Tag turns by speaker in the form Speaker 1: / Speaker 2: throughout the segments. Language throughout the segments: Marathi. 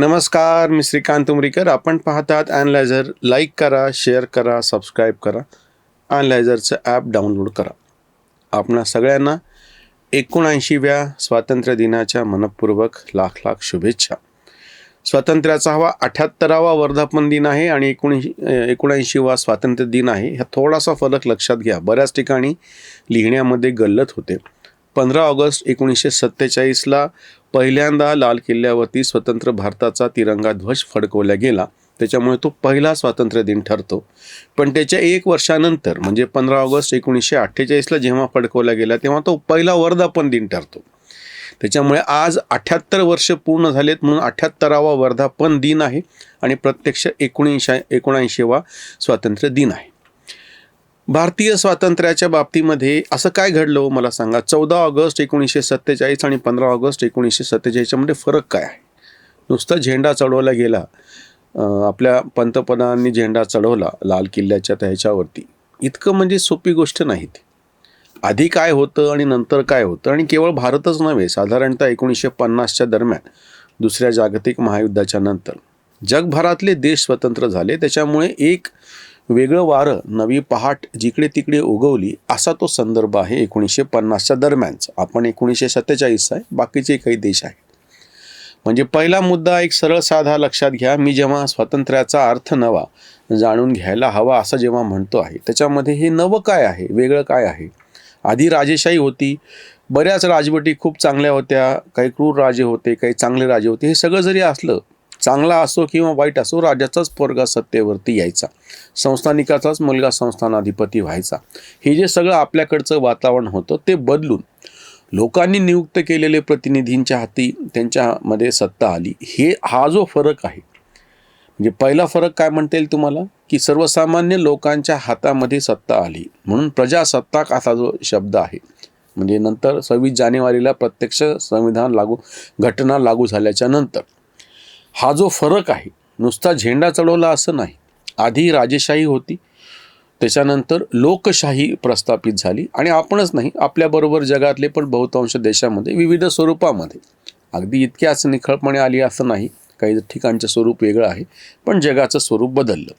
Speaker 1: नमस्कार मी श्रीकांत उमरीकर. आपण पाहतात ॲनलायझर लाईक करा शेअर करा सबस्क्राईब करा. ॲनलायझरचं ॲप डाउनलोड करा. आपणा सगळ्यांना एकोणऐंशीव्या स्वातंत्र्य दिनाच्या मनपूर्वक लाख लाख शुभेच्छा. स्वातंत्र्याचा हवा अठ्याहत्तरावा वर्धापन दिन आहे आणि एकोणऐंशी एकोणऐंशीवा स्वातंत्र्य दिन आहे. हा थोडासा फरक लक्षात घ्या. बऱ्याच ठिकाणी लिहिण्यामध्ये गल्लत होते. पंधरा ऑगस्ट एकोणीसशे सत्तेचाळीसला पहिल्यांदा लाल किल्ल्यावरती स्वतंत्र भारताचा तिरंगा ध्वज फडकवला गेला. त्याच्यामुळे तो पहिला स्वातंत्र्य दिन ठरतो. पण त्याच्या एक वर्षानंतर म्हणजे पंधरा ऑगस्ट एकोणीसशे अठ्ठेचाळीसला जेव्हा फडकवला गेला तेव्हा तो पहिला वर्धापन दिन ठरतो. त्याच्यामुळे आज अठ्याहत्तर वर्ष पूर्ण झालेत म्हणून अठ्याहत्तरावा वर्धापन दिन आहे आणि प्रत्यक्ष एकोणीशे एकोणऐंशीवा स्वातंत्र्य दिन आहे. भारतीय स्वातंत्र्याच्या बाबतीमध्ये असं काय घडलं हो, मला सांगा. चौदा ऑगस्ट एकोणीसशे सत्तेचाळीस आणि पंधरा ऑगस्ट एकोणीसशे सत्तेचाळीसच्यामध्ये फरक काय आहे? नुसता झेंडा चढवला गेला. आपल्या पंतप्रधानांनी झेंडा चढवला लाल किल्ल्याच्या त्याच्यावरती. इतकं म्हणजे सोपी गोष्ट नाही ती. आधी काय होतं आणि नंतर काय होतं? आणि केवळ भारतच नव्हे साधारणतः एकोणीसशे पन्नासच्या दरम्यान दुसऱ्या जागतिक महायुद्धाच्या नंतर. जगभरातले देश स्वतंत्र झाले त्याच्यामुळे एक वेगळं वारं नवी पहाट जिकडे तिकडे उगवली असा तो संदर्भ आहे एकोणीसशे पन्नासच्या दरम्यानचा. आपण एकोणीसशे सत्तेचाळीस आहे बाकीचे काही देश आहेत. म्हणजे पहिला मुद्दा एक सरळ साधा लक्षात घ्या मी जेव्हा स्वातंत्र्याचा अर्थ नवा जाणून घ्यायला हवा असं जेव्हा म्हणतो आहे त्याच्यामध्ये हे नवं काय आहे वेगळं काय आहे? आधी राजेशाही होती बऱ्याच राजवटी खूप चांगल्या होत्या काही क्रूर राजे होते काही चांगले राजे होते हे सगळं जरी असलं चांगला असो किंवा वाईट असो राजाचाच पोरगा सत्तेवरती यायचा. संस्थानिकाचाच मुलगा संस्थानाधिपती व्हायचा. हे जे सगळं आपल्याकडचं वातावरण होतं ते बदलून लोकांनी नियुक्त केलेले प्रतिनिधींच्या हाती त्यांच्यामध्ये सत्ता आली. हे हा जो फरक आहे म्हणजे पहिला फरक काय म्हणता येईल तुम्हाला? की सर्वसामान्य लोकांच्या हातामध्ये सत्ता आली. म्हणून प्रजासत्ताक असा जो शब्द आहे म्हणजे नंतर सव्वीस जानेवारीला प्रत्यक्ष संविधान लागू घटना लागू झाल्याच्यानंतर. हा जो फरक आहे नुसता झेंडा चढवला असं नाही. आधी राजेशाही होती. त्याच्यानंतर लोकशाही प्रस्थापित झाली. आणि आपणच नाही आपल्याबरोबर जगातले पण बहुतांश देशामध्ये विविध स्वरूपामध्ये. अगदी इतक्याच निखळपणे आली असं नाही. काही ठिकाणचं स्वरूप वेगळं आहे पण जगाचं स्वरूप बदललं.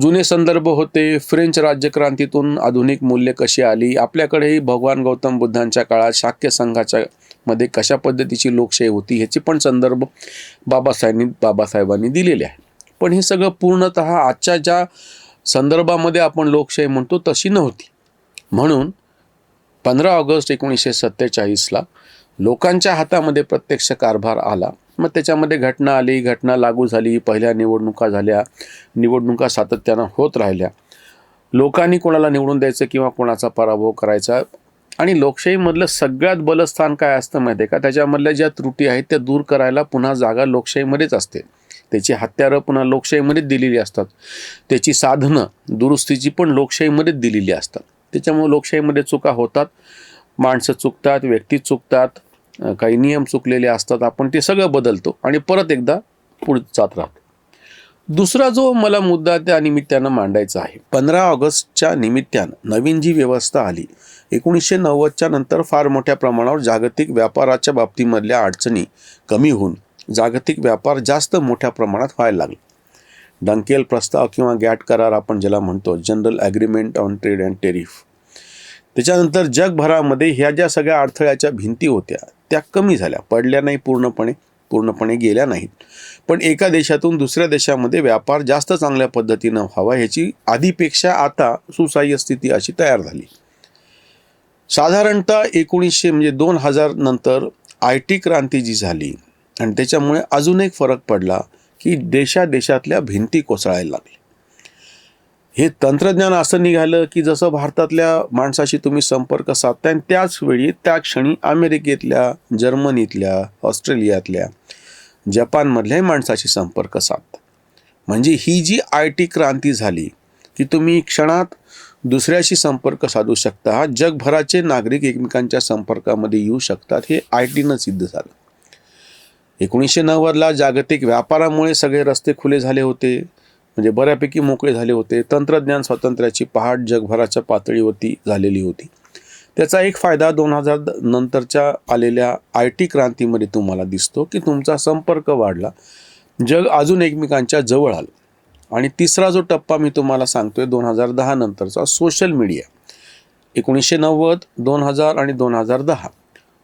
Speaker 1: जुने संदर्भ होते. फ्रेंच राज्यक्रांतीतून आधुनिक मूल्य कशी आली? आपल्याकडेही भगवान गौतम बुद्धांच्या काळात शाक्य संघाच्या मध्ये कशा पद्धतीची लोकशाही होती ह्याचे पण संदर्भ बाबासाहेबांनी बाबासाहेबांनी दिलेले आहे पण हे सगळं पूर्णत आजच्या ज्या संदर्भामध्ये आपण लोकशाही म्हणतो तशी नव्हती. म्हणून पंधरा ऑगस्ट एकोणीसशे सत्तेचाळीसला लोकांच्या हातामध्ये प्रत्यक्ष कारभार आला. मग त्याच्यामध्ये घटना आली घटना लागू झाली पहिल्या निवडणुका झाल्या निवडणुका सातत्यानं होत राहिल्या. लोकांनी कोणाला निवडून द्यायचं किंवा कोणाचा पराभव करायचा आणि लोकशाहीमधलं सगळ्यात बलस्थान काय असतं माहिती आहे का? त्याच्यामधल्या ज्या त्रुटी आहेत त्या दूर करायला पुन्हा जागा लोकशाहीमध्येच असते. त्याची हत्यारं पुन्हा लोकशाहीमध्येच दिलेली असतात. त्याची साधनं दुरुस्तीची पण लोकशाहीमध्येच दिलेली असतात. त्याच्यामुळे लोकशाहीमध्ये चुका होतात. माणसं चुकतात व्यक्ती चुकतात काही नियम चुकलेले असतात. आपण ते सगळं बदलतो आणि परत एकदा पुढे जात राहतो. दुसरा जो मला मुद्दा त्या निमित्तानं मांडायचा आहे. पंधरा ऑगस्टच्या निमित्तानं नवीन जी व्यवस्था आली एकोणीसशे नव्वदच्या नंतर फार मोठ्या प्रमाणावर जागतिक व्यापाराच्या बाबतीमधल्या अडचणी कमी होऊन जागतिक व्यापार जास्त मोठ्या प्रमाणात व्हायला लागला. डंकेल प्रस्ताव किंवा गॅट करार आपण ज्याला म्हणतो general agreement on trade and tariff. त्याच्यानंतर जगभरामध्ये ह्या ज्या सगळ्या अडथळ्याच्या भिंती होत्या त्या कमी झाल्या. पडल्या नाही पूर्णपणे पूर्णपणे गेल्या नाहीत. पण एका देशातून दुसऱ्या देशामध्ये व्यापार जास्त चांगल्या पद्धतीनं व्हावा ह्याची आधीपेक्षा आता सुसह्य स्थिती अशी तयार झाली. साधारणतः एकोणीसशे म्हणजे दोन हजार नंतर आय टी क्रांती जी झाली आणि त्याच्यामुळे अजून एक फरक पडला की देशादेशातल्या भिंती कोसळायला लागल्या. हे तंत्रज्ञान असं निघालं की जसं भारतातल्या माणसाशी तुम्ही संपर्क साधताय आणि त्याच वेळी त्या क्षणी अमेरिकेतल्या जर्मनीतल्या ऑस्ट्रेलियातल्या जपानमधल्याही माणसाशी संपर्क साधता. म्हणजे ही जी आय टी क्रांती झाली की तुम्ही क्षणात दुसऱ्याशी संपर्क साधू शकता. जगभराचे नागरिक एकमेकांच्या संपर्कामध्ये येऊ शकतात. हे आय टीनं सिद्ध झालं. एकोणीसशे नव्वदला जागतिक व्यापारामुळे सगळे रस्ते खुले झाले होते. म्हणजे बऱ्यापैकी मोकळे झाले होते. तंत्रज्ञान स्वातंत्र्याची पहाट जगभराच्या पातळीवरती झालेली होती. त्याचा एक फायदा दोन हजार नंतरच्या आलेल्या आय टी क्रांतीमध्ये तुम्हाला दिसतो की तुमचा संपर्क वाढला. जग अजून एकमेकांच्या जवळ आलं. आणि तिसरा जो टप्पा मी तुम्हाला सांगतोय दोन हजार दहा नंतरचा सोशल मीडिया एकोणीसशे नव्वद दोन हजार आणि दोन हजार दहा.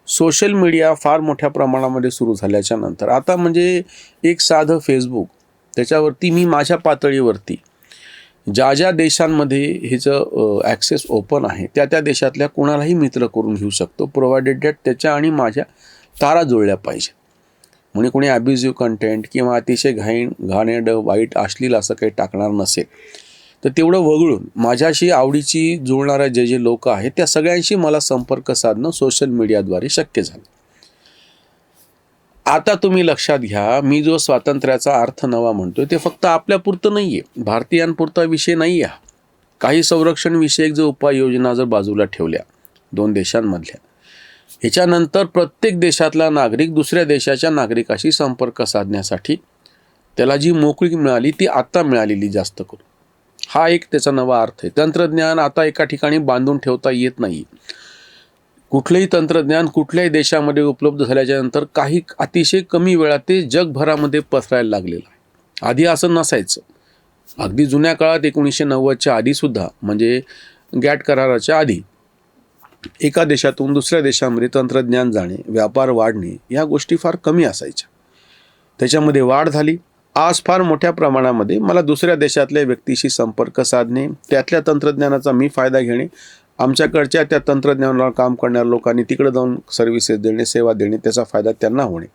Speaker 1: सोशल मीडिया फार मोठ्या प्रमाणामध्ये सुरू झाल्याच्यानंतर. आता म्हणजे एक साधं फेसबुक त्याच्यावरती मी माझ्या पातळीवरती ज्या ज्या देशांमध्ये ह्याचं ॲक्सेस ओपन आहे त्या त्या देशातल्या कोणालाही मित्र करून घेऊ शकतो. प्रोव्हायडेड दॅट त्याच्या आणि माझ्या तारा जुळल्या पाहिजे म्हणजे कोणी ॲब्युझिव्ह कंटेंट किंवा अतिशय घाईण घाणेरडं वाईट अश्लील असं काही टाकणार नसेल तर तेवढं वगळून माझ्याशी आवडीची जुळणाऱ्या जे जे लोक आहेत त्या सगळ्यांशी मला संपर्क साधणं सोशल मीडियाद्वारे शक्य झालं. आता तुम्ही लक्षात घ्या मी जो स्वातंत्र्याचा अर्थ नवा म्हणतोय ते फक्त आपल्यापुरतं नाही आहे भारतीयांपुरता विषय नाही आहे काही संरक्षण विषयक जर उपाययोजना जर बाजूला ठेवल्या दोन देशांमधल्या ह्याच्यानंतर प्रत्येक देशातला नागरिक दुसऱ्या देशाच्या नागरिकाशी संपर्क साधण्यासाठी त्याला जी मोकळी मिळाली ती आत्ता मिळालेली जास्त करून. हा एक त्याचा नवा अर्थ आहे. तंत्रज्ञान आता एका ठिकाणी बांधून ठेवता येत नाही. कुठलंही तंत्रज्ञान कुठल्याही देशामध्ये उपलब्ध झाल्याच्यानंतर काही अतिशय कमी वेळात ते जगभरामध्ये पसरायला लागलेलं आहे. आधी असं नसायचं. अगदी जुन्या काळात एकोणीसशे नव्वदच्या आधीसुद्धा म्हणजे गॅट कराराच्या आधी एका देशातून दुसऱ्या देशामध्ये तंत्रज्ञान जाणे व्यापार वाढणे या गोष्टी फार कमी असायच्या. त्याच्यामध्ये वाढ झाली. आज फार मोठ्या प्रमाणामध्ये मला दुसऱ्या देशातल्या व्यक्तीशी संपर्क साधणे त्यातल्या तंत्रज्ञानाचा मी फायदा घेणे आमच्याकडच्या त्या तंत्रज्ञानावर काम करणाऱ्या लोकांनी तिकडे जाऊन सर्व्हिसेस देणे सेवा देणे त्याचा फायदा त्यांना होणे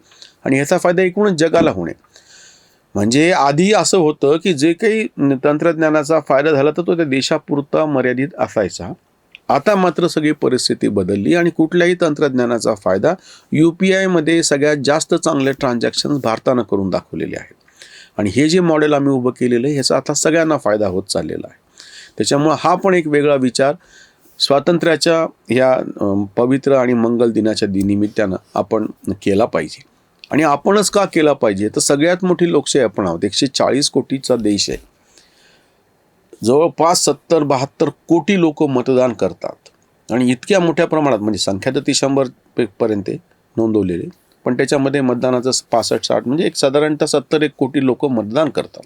Speaker 1: आणि ह्याचा फायदा एकूणच जगाला होणे. म्हणजे आधी असं होतं की जे काही तंत्रज्ञानाचा फायदा झाला तर तो त्या देशापुरता मर्यादित असायचा. आता मात्र सगळी परिस्थिती बदलली आणि कुठल्याही तंत्रज्ञानाचा फायदा यू पी आयमध्ये सगळ्यात जास्त चांगले ट्रान्झॅक्शन्स भारतानं करून दाखवलेले आहेत. आणि हे जे मॉडेल आम्ही उभं केलेलं आहे ह्याचा आता सगळ्यांना फायदा होत चाललेला आहे. त्याच्यामुळं हा पण एक वेगळा विचार स्वातंत्र्याच्या ह्या पवित्र आणि मंगल दिनाच्या निमित्तानं आपण केला पाहिजे. आणि आपणच का केला पाहिजे? तर सगळ्यात मोठी लोकशाही आपण आहोत. एकशे चाळीस कोटीचा देश आहे. जवळपास सत्तर बहात्तर कोटी लोक मतदान करतात. आणि इतक्या मोठ्या प्रमाणात म्हणजे संख्या तर ती शंभर पर्यंत नोंदवलेली पण त्याच्यामध्ये मतदानाचं पासष्ट साठ म्हणजे एक साधारणतः सत्तर एक कोटी लोक मतदान करतात.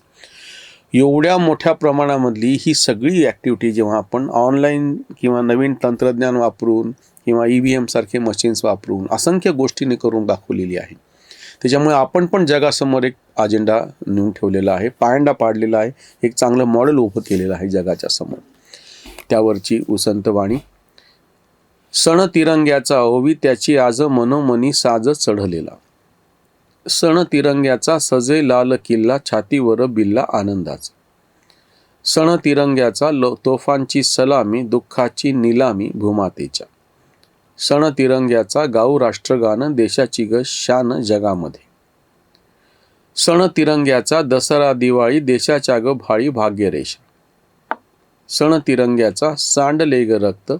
Speaker 1: एवढ्या मोठ्या प्रमाणामधली ही सगळी ॲक्टिव्हिटी जेव्हा आपण ऑनलाईन किंवा नवीन तंत्रज्ञान वापरून किंवा ई व्ही एमसारखे मशीन्स वापरून असंख्य गोष्टींनी करून दाखवलेली आहे. त्याच्यामुळे आपण पण जगासमोर एक अजेंडा नेऊन ठेवलेला आहे पायंडा पाडलेला आहे एक चांगलं मॉडेल उभं केलेलं आहे जगाच्या समोर. त्यावरची उसंत वाणी सण तिरंग्याचा ओवी त्याची आज मनोमनी साज चढलेला. सण तिरंग्याचा सजे लाल किल्ला छातीवर बिल्ला आनंदाचा. सण तिरंग्याचा लो तोफांची सलामी दुःखाची निलामी भूमातेच्या. सण तिरंग्याचा गाऊ राष्ट्रगान देशाची ग शान जगामध्ये. सण तिरंग्याचा दसरा दिवाळी देशाच्या ग भाळी भाग्यरेषा सण तिरंग्याचा सांडले ग रक्त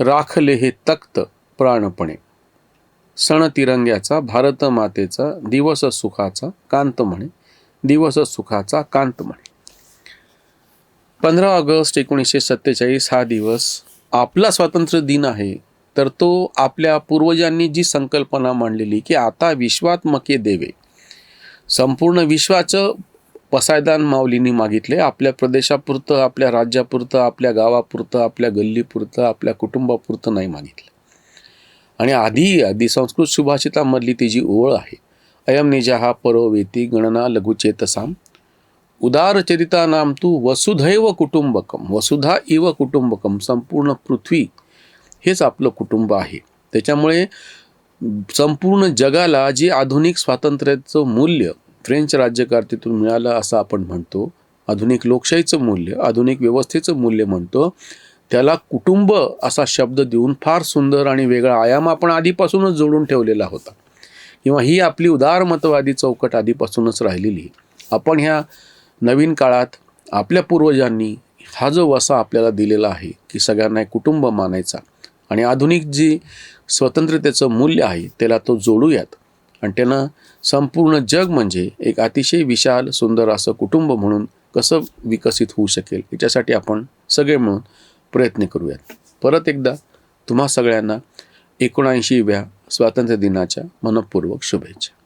Speaker 1: राखले हे तख्त प्राणपणे. सण तिरंग्याचा भारत मातेचा दिवस सुखाचा कांत म्हणे दिवस सुखाचा कांत म्हणे. पंधरा ऑगस्ट एकोणीसशे सत्तेचाळीस हा दिवस आपला स्वातंत्र्य दिन आहे. तर तो आपल्या पूर्वजांनी जी संकल्पना मांडलेली की आता विश्वात्मके देवे. संपूर्ण विश्वाचं पसायदान माऊलींनी मागितले. आपल्या प्रदेशापुरतं आपल्या राज्यापुरतं आपल्या गावापुरतं आपल्या गल्लीपुरतं आपल्या कुटुंबापुरतं नाही मागितलं. आणि आधी आधी संस्कृत सुभाषितामधली ती जी ओळ आहे अयम निजाहा परोवेती गणना लघुचेतसाम उदार चरिता नाम तू वसुधैव कुटुंबकम वसुधा इव कुटुंबकम संपूर्ण पृथ्वी हेच आपलं कुटुंब आहे. त्याच्यामुळे संपूर्ण जगाला जे आधुनिक स्वातंत्र्याचं मूल्य फ्रेंच राज्यकारतेतून मिळालं असं आपण म्हणतो आधुनिक लोकशाहीचं मूल्य आधुनिक व्यवस्थेचं मूल्य म्हणतो त्याला कुटुंब असा शब्द देऊन फार सुंदर आणि वेगळा आयाम आपण आधीपासूनच जोडून ठेवलेला होता. किंवा ही आपली उदारमतवादी चौकट आधीपासूनच राहिलेली. आपण ह्या नवीन काळात आपल्या पूर्वजांनी हा जो वसा आपल्याला दिलेला आहे की सगळ्यांना एक कुटुंब मानायचा आणि आधुनिक जी स्वतंत्रतेचं मूल्य आहे त्याला तो जोडूयात. आणि त्यानं संपूर्ण जग म्हणजे एक अतिशय विशाल सुंदर असं कुटुंब म्हणून कसं विकसित होऊ शकेल याच्यासाठी आपण सगळे मिळून प्रयत्न करूयात. परत एकदा तुम्हा सगळ्यांना एकोणऐंशीव्या स्वातंत्र्य दिनाच्या मनपूर्वक शुभेच्छा.